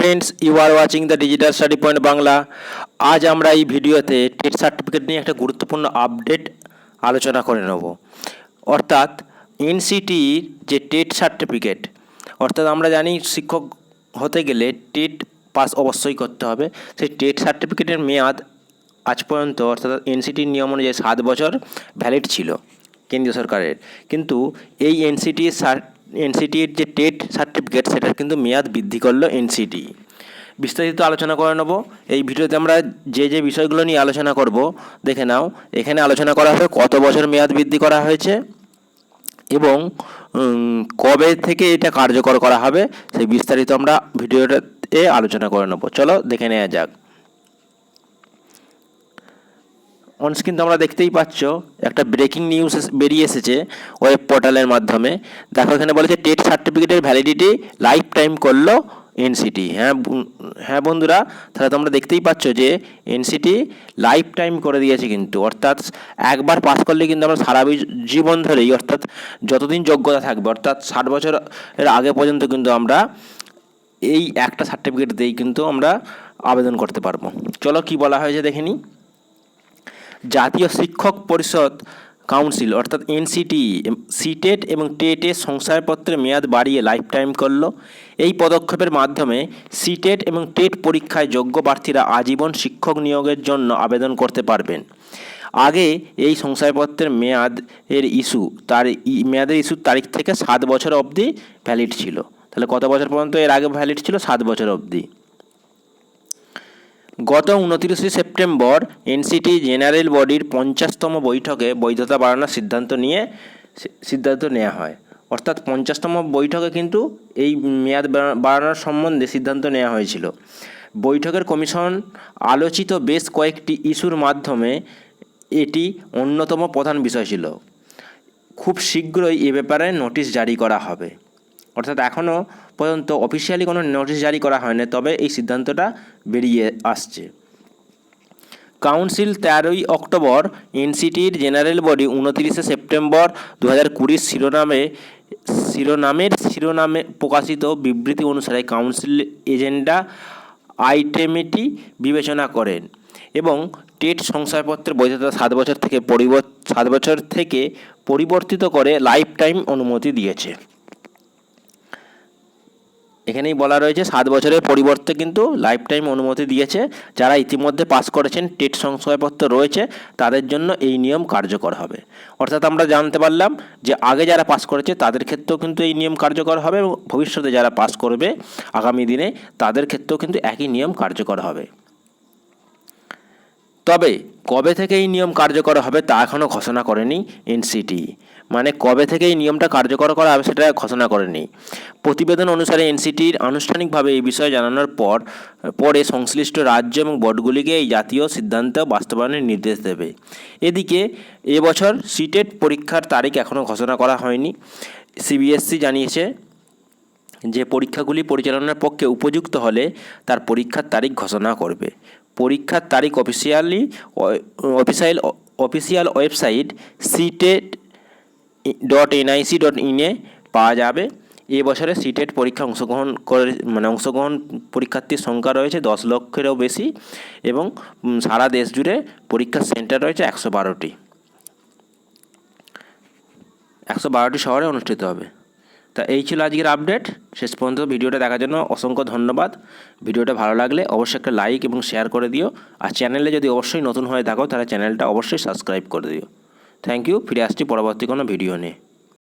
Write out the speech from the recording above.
Friends you are watching the digital study point Bangla আজ আমরা এই ভিডিওতে টেট সার্টিফিকেট নিয়ে একটা গুরুত্বপূর্ণ আপডেট আলোচনা করে নেব। অর্থাৎ এনসিটির যে টেট সার্টিফিকেট অর্থাৎ আমরা জানি শিক্ষক হতে গেলে টেট পাস অবশ্যই করতে হবে। সেই টেট সার্টিফিকেটের মেয়াদ আজ পর্যন্ত, অর্থাৎ এনসিটির নিয়ম অনুযায়ী সাত বছর ভ্যালিড ছিল কেন্দ্রীয় সরকারের। কিন্তু এই এনসিটি এনসিটির যে টেট সার্টিফিকেট সেটার কিন্তু মেয়াদ বৃদ্ধি করল এনসিটি বিস্তারিত আলোচনা করে নেব। এই ভিডিওতে আমরা যে যে বিষয়গুলো নিয়ে আলোচনা করব, দেখে নাও। এখানে আলোচনা করা হবে কত বছর মেয়াদ বৃদ্ধি করা হয়েছে এবং কবে থেকে এটা কার্যকর করা হবে, সেই বিস্তারিত আমরা ভিডিওটাতে আলোচনা করে নেব। চলো দেখে নেওয়া যাক। অনস্ক্রিন তোমরা দেখতেই পাচ্ছ, একটা ব্রেকিং নিউজ বেরিয়ে এসেছে ওয়েব পোর্টালের মাধ্যমে। দেখো এখানে বলেছে টেট সার্টিফিকেটের ভ্যালিডিটি লাইফ টাইম করল এনসিটি হ্যাঁ হ্যাঁ বন্ধুরা, তাহলে তোমরা দেখতেই পাচ্ছ যে এনসিটি লাইফ টাইম করে দিয়েছে কিন্তু। অর্থাৎ একবার পাস করলে কিন্তু আমরা সারা জীবন ধরেই, অর্থাৎ যতদিন যোগ্যতা থাকবে, অর্থাৎ ষাট বছরের আগে পর্যন্ত কিন্তু আমরা এই একটা সার্টিফিকেট দিয়েই কিন্তু আমরা আবেদন করতে পারব। চলো কি বলা হয়েছে দেখে নিই। জাতীয় শিক্ষক পরিষদ কাউন্সিল, অর্থাৎ এনসিটি, সিটেট এবং টেটের শংসাপত্রের মেয়াদ বাড়িয়ে লাইফ টাইম করল। এই পদক্ষেপের মাধ্যমে সিটেট এবং টেট পরীক্ষায় যোগ্য প্রার্থীরা আজীবন শিক্ষক নিয়োগের জন্য আবেদন করতে পারবেন। আগে এই শংসাপত্রের মেয়াদ এর ইস্যু, তার মেয়াদের ইস্যুর তারিখ থেকে সাত বছর অবধি ভ্যালিড ছিল। তাহলে কত বছর পর্যন্ত এর আগে ভ্যালিড ছিল? সাত বছর অবধি। গত উনতিরিশে সেপ্টেম্বর এনসিটি জেনারেল বডির পঞ্চাশতম বৈঠকে বৈধতা বাড়ানোর সিদ্ধান্ত নিয়ে সিদ্ধান্ত নেওয়া হয়। অর্থাৎ পঞ্চাশতম বৈঠকে কিন্তু এই মেয়াদ বাড়া- বাড়ানোর সম্বন্ধে সিদ্ধান্ত নেওয়া হয়েছিল। বৈঠকের কমিশন আলোচিত বেশ কয়েকটি ইস্যুর মাধ্যমে এটি অন্যতম প্রধান বিষয় ছিল। খুব শীঘ্রই এ ব্যাপারে নোটিশ জারি করা হবে। অর্থাৎ এখনও পর্যন্ত অফিসিয়ালি কোনো নোটিশ জারি করা হয়নি, তবে এই সিদ্ধান্তটা বেরিয়ে আসছে। কাউন্সিল তেরোই অক্টোবর এনসিটির জেনারেল বডি উনতিরিশে সেপ্টেম্বর দু হাজার কুড়ির শিরোনামে, শিরোনামের শিরোনামে প্রকাশিত বিবৃতি অনুসারে কাউন্সিল এজেন্ডা আইটেমটি বিবেচনা করেন এবং টেট শংসাপত্রের বৈধতা সাত বছর থেকে পরিবর্ত সাত বছর থেকে পরিবর্তিত করে লাইফ টাইম অনুমতি দিয়েছে। এখানেই বলা রয়েছে সাত বছরের পরিবর্তে কিন্তু লাইফ টাইম অনুমতি দিয়েছে। যারা ইতিমধ্যে পাস করেছেন, টেট সংশয়পত্র রয়েছে, তাদের জন্য এই নিয়ম কার্যকর হবে। অর্থাৎ আমরা জানতে পারলাম যে আগে যারা পাস করেছে, তাদের ক্ষেত্রেও কিন্তু এই নিয়ম কার্যকর হবে এবং ভবিষ্যতে যারা পাস করবে আগামী দিনে, তাদের ক্ষেত্রেও কিন্তু একই নিয়ম কার্যকর হবে। তবে কবে থেকে এই নিয়ম কার্যকর হবে তা এখনও ঘোষণা করেনি এনসিটি। মানে কবে থেকে এই নিয়মটা কার্যকর করা হবে সেটা ঘোষণা করেনি। প্রতিবেদন অনুসারে এনসিটির আনুষ্ঠানিকভাবে এই বিষয়ে জানানোর পর, পরে সংশ্লিষ্ট রাজ্য এবং বোর্ডগুলিকে এই জাতীয় সিদ্ধান্ত বাস্তবায়নের নির্দেশ দেবে। এদিকে এবছর সিটেট পরীক্ষার তারিখ এখনও ঘোষণা করা হয়নি। সিবিএসসি জানিয়েছে যে পরীক্ষাগুলি পরিচালনার পক্ষে উপযুক্ত হলে তার পরীক্ষার তারিখ ঘোষণা করবে। পরীক্ষার তারিখ officially official official website CTET dot NIC dot ইনে পাওয়া যাবে। এবছরে সিটেট পরীক্ষা অংশগ্রহণ করে মানে অংশগ্রহণ পরীক্ষার্থীর সংখ্যা রয়েছে দশ লক্ষেরও বেশি এবং সারা দেশ জুড়ে পরীক্ষার সেন্টার রয়েছে একশো বারোটি। একশো বারোটি শহরে অনুষ্ঠিত হবে। তা এই ছিল আজকের আপডেট। শেষ পর্যন্ত ভিডিওটা দেখার জন্য অসংখ্য ধন্যবাদ। ভিডিওটা ভালো লাগলে অবশ্যই একটা লাইক এবং শেয়ার করে দিও। আর চ্যানেলে যদি অবশ্যই নতুন হয়ে থাকো, তাহলে চ্যানেলটা অবশ্যই সাবস্ক্রাইব করে দিও। থ্যাংক ইউ ফিরে আসছি পরবর্তী কোনো ভিডিও নিয়ে।